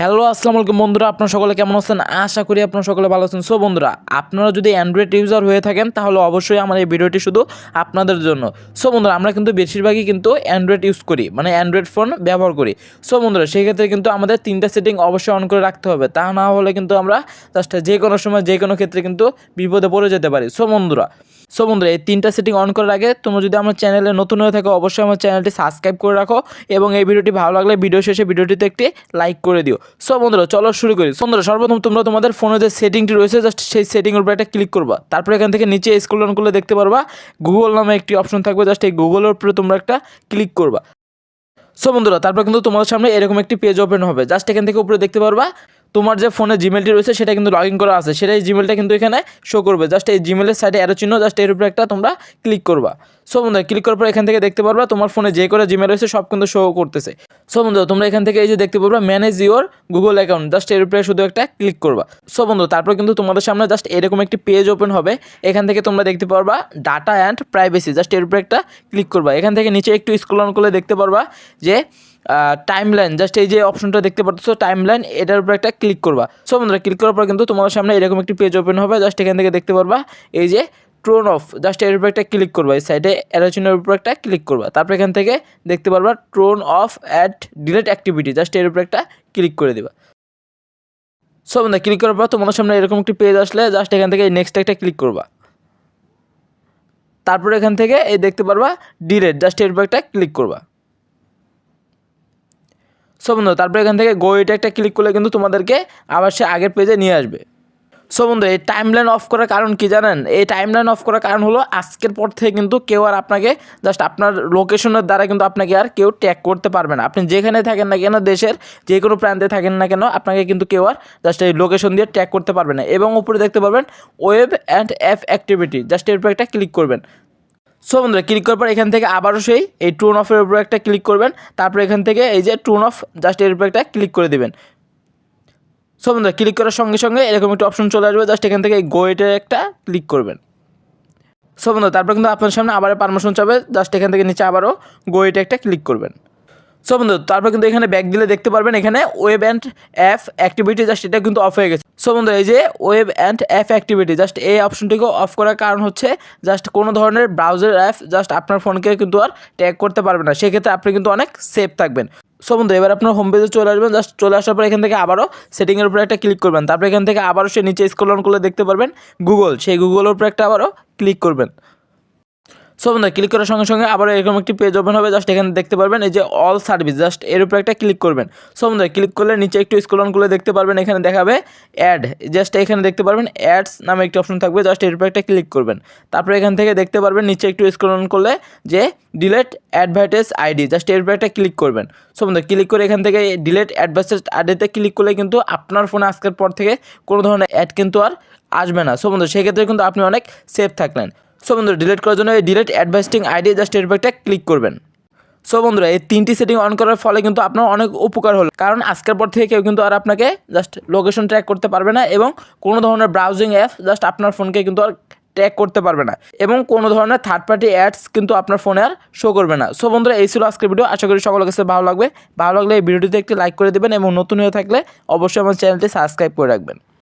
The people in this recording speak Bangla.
হ্যালো, আসসালামু আলাইকুম বন্ধুরা, আপনারা সকলে কেমন আছেন? আশা করি আপনারা সকলে ভালো আছেন। সো বন্ধুরা, আপনারা যদি অ্যান্ড্রয়েড ইউজার হয়ে থাকেন, তাহলে অবশ্যই আমার এই ভিডিওটি শুধু আপনাদের জন্য। সো বন্ধুরা, আমরা কিন্তু বেশিরভাগই কিন্তু অ্যান্ড্রয়েড ইউজ করি মানে অ্যান্ড্রয়েড ফোন ব্যবহার করি। সো বন্ধুরা সেই ক্ষেত্রে কিন্তু আমাদের তিনটা সেটিং অবশ্যই অন করে রাখতে হবে। তা না হলে কিন্তু আমরা জাস্ট যে কোনো সময়, যে কোনো ক্ষেত্রে কিন্তু বিপদে পড়ে যেতে পারি। সো বন্ধুরা সো বন্ধুরা, এই তিনটা সেটিং অন করার আগে তোমরা যদি আমার চ্যানেলে নতুন হয়ে থাকো, অবশ্যই আমার চ্যানেলটি সাবস্ক্রাইব করে রাখো এবং এই ভিডিওটি ভালো লাগলে ভিডিও শেষে ভিডিওটিতে একটি লাইক করে দিও। সো বন্ধুরা, চলো শুরু করি। বন্ধুরা, সর্বপ্রথম তোমরা তোমাদের ফোনে যে সেটিংটি রয়েছে জাস্ট সেই সেটিংয়ের উপর একটা ক্লিক করবা। তারপর এখান থেকে নিচে স্ক্রল ডাউন করলে দেখতে পারবা গুগল নামে একটি অপশন থাকবে জাস্ট এই গুগলের উপরে তোমরা একটা ক্লিক করবা। সো বন্ধুরা, তারপর কিন্তু তোমাদের সামনে এরকম একটি পেজ ওপেন হবে। জাস্ট এখান থেকে উপরে দেখতে পারবা তোমার যে ফোনে জিমেলটি রয়েছে, সেটা কিন্তু লগ ইন করা আছে। সেটাই জিমেলটা কিন্তু এখানে শো করবে। জাস্ট এই জিমেলের সাইডে অ্যারো চিহ্ন জাস্ট এর উপরে একটা তোমরা ক্লিক করবা। সো বন্ধুরা ক্লিক করার পর এখান থেকে দেখতে পারবা, তোমার ফোনে যে করে জিমেল রয়েছে, সব কিন্তু শো করতেছে। সো বন্ধুরা, তোমরা এখান থেকে এই যে দেখতে পারবা manage your Google account just এর উপরে শুধু একটা ক্লিক করবা। সো বন্ধু তারপর কিন্তু তোমাদের সামনে জাস্ট এরকম একটি পেজ ওপেন হবে। এখান থেকে তোমরা দেখতে পারবা ডাটা অ্যান্ড প্রাইভেসি জাস্ট এর উপরে একটা ক্লিক করবা। এখান থেকে নিচে একটু স্ক্রল অন করলে দেখতে পারবা যে টাইম লাইন জাস্ট এই যে অপশনটা দেখতে পাচ্ছ টাইম লাইন এটার উপর একটা ক্লিক করবা। সো বন্ধুরা ক্লিক করার পর কিন্তু তোমার সামনে এরকম একটি পেজ ওপেন হবে জাস্ট এখান থেকে দেখতে পারবা, এই যে ট্রোন অফ জাস্ট এর উপর একটা ক্লিক করবা, এই সাইডে অ্যারোচিনের উপর একটা ক্লিক করবা। তারপর এখান থেকে দেখতে পারবা turn off auto delete activity just এর উপর একটা ক্লিক করে দিবা। সো বন্ধুরা ক্লিক করার পর তোমার সামনে এরকম একটি পেজ আসলে জাস্ট এখান থেকে নেক্সট একটা ক্লিক করবা। তারপর এখান থেকে এই দেখতে পারবা ডিলেট জাস্ট এর উপর একটা ক্লিক করবা। সো বন্ধু, তারপর এখান থেকে গো এটা একটা ক্লিক করলে কিন্তু তোমাদেরকে আবার সে আগের পেজে নিয়ে আসবে। সো বন্ধু, এই টাইম লাইন অফ করার কারণ কি জানেন? এই টাইম লাইন অফ করার কারণ হলো আজকের পর থেকে কিন্তু কেউ আর আপনাকে জাস্ট আপনার লোকেশনের দ্বারা কিন্তু আপনাকে আর কেউ ট্যাগ করতে পারবে না। আপনি যেখানে থাকেন না কেন, দেশের যে কোনো প্রান্তে থাকেন না কেন, আপনাকে কিন্তু কেউ আর জাস্ট এই লোকেশন দিয়ে ট্যাগ করতে পারবে না। এবং উপরে দেখতে পারবেন web and app activity just এর উপর একটা ক্লিক করবেন। সো বন্ধুরা ক্লিক করার পর এখান থেকে আবারও সেই, এই টুন অফের উপরে একটা ক্লিক করবেন, তারপর এখান থেকে এই যে টুন অফ জাস্ট এর উপরে একটা ক্লিক করে দেবেন। সো বন্ধুরা ক্লিক করার সঙ্গে সঙ্গে এরকম একটা অপশন চলে আসবে জাস্ট এখান থেকে গো এটার একটা ক্লিক করবেন। সো বন্ধুরা, তারপর কিন্তু আপনার সামনে আবার পারমিশন চাবে জাস্ট এখান থেকে নিচে আবারও গো এটা একটা ক্লিক করবেন। সো বন্ধু, তারপর কিন্তু এখানে ব্যাক দিলে দেখতে পারবেন এখানে web and app activity just এটা কিন্তু অফ হয়ে গেছে। সো বন্ধু, এই যে web and app activity just এই অপশনটিকে অফ করার কারণ হচ্ছে জাস্ট কোনো ধরনের ব্রাউজার অ্যাপ জাস্ট আপনার ফোনকে কিন্তু আর ট্যাগ করতে পারবে না। সেক্ষেত্রে আপনি কিন্তু অনেক সেফ থাকবেন। সো বন্ধু, এবার আপনার হোম পেজে চলে আসবেন জাস্ট চলে আসার পর এখান থেকে আবারও সেটিংয়ের উপরে একটা ক্লিক করবেন। তারপর এখান থেকে আবারও সে নিচে স্ক্রল অন করলে দেখতে পারবেন গুগল সেই গুগলের উপরে একটা আবারও ক্লিক করবেন। সো বন্ধু ক্লিক করার সঙ্গে সঙ্গে আবার এরকম একটি পেজ ওপেন হবে জাস্ট এখানে দেখতে পারবেন, এই যে অল সার্ভিস জাস্ট এর উপরে একটা ক্লিক করবেন। সো বন্ধু ক্লিক করলে নিচে একটু স্ক্রল অন করলে দেখতে পারবেন, এখানে দেখাবে অ্যাড জাস্ট এখানে দেখতে পারবেন অ্যাডস নামে একটি অপশন থাকবে জাস্ট এর উপরে একটা ক্লিক করবেন। তারপরে এখান থেকে দেখতে পারবেন, নিচে একটু স্ক্রল অন করলে যে ডিলেট অ্যাডভার্টাইজ আইডি জাস্ট এর উপরে একটা ক্লিক করবেন। সো বন্ধু ক্লিক করে এখান থেকে ডিলেট অ্যাডভার্টাইজ আইডিতে ক্লিক করলে কিন্তু আপনার ফোনে আজকের পর থেকে কোনো ধরনের অ্যাড কিন্তু আর আসবে না। সো বন্ধু সেক্ষেত্রে কিন্তু আপনি অনেক সেফ থাকলেন। সো বন্ধুরা ডিলিট করার জন্য এই ডিলেট অ্যাডভাইস্টিং আইডি জাস্ট এর ক্লিক করবেন। সো বন্ধুরা, এই তিনটি সেটিং অন করার ফলে কিন্তু আপনার অনেক উপকার হলো। কারণ আজকের পর থেকে কেউ কিন্তু আর আপনাকে জাস্ট লোকেশন ট্র্যাক করতে পারবে না এবং কোনো ধরনের ব্রাউজিং অ্যাপ জাস্ট আপনার ফোনকে কিন্তু আর ট্র্যাক করতে পারবে না এবং কোনো ধরনের থার্ড পার্টি অ্যাডস কিন্তু আপনার ফোনে আর শো করবে না। সো বন্ধুরা, এই ছিল আজকের ভিডিও আশা করি সকলের কাছে ভালো লাগবে। ভালো লাগলে এই ভিডিওটিতে একটি লাইক করে দেবেন এবং নতুন হয়ে থাকলে অবশ্যই আমার চ্যানেলটি সাবস্ক্রাইব করে রাখবেন।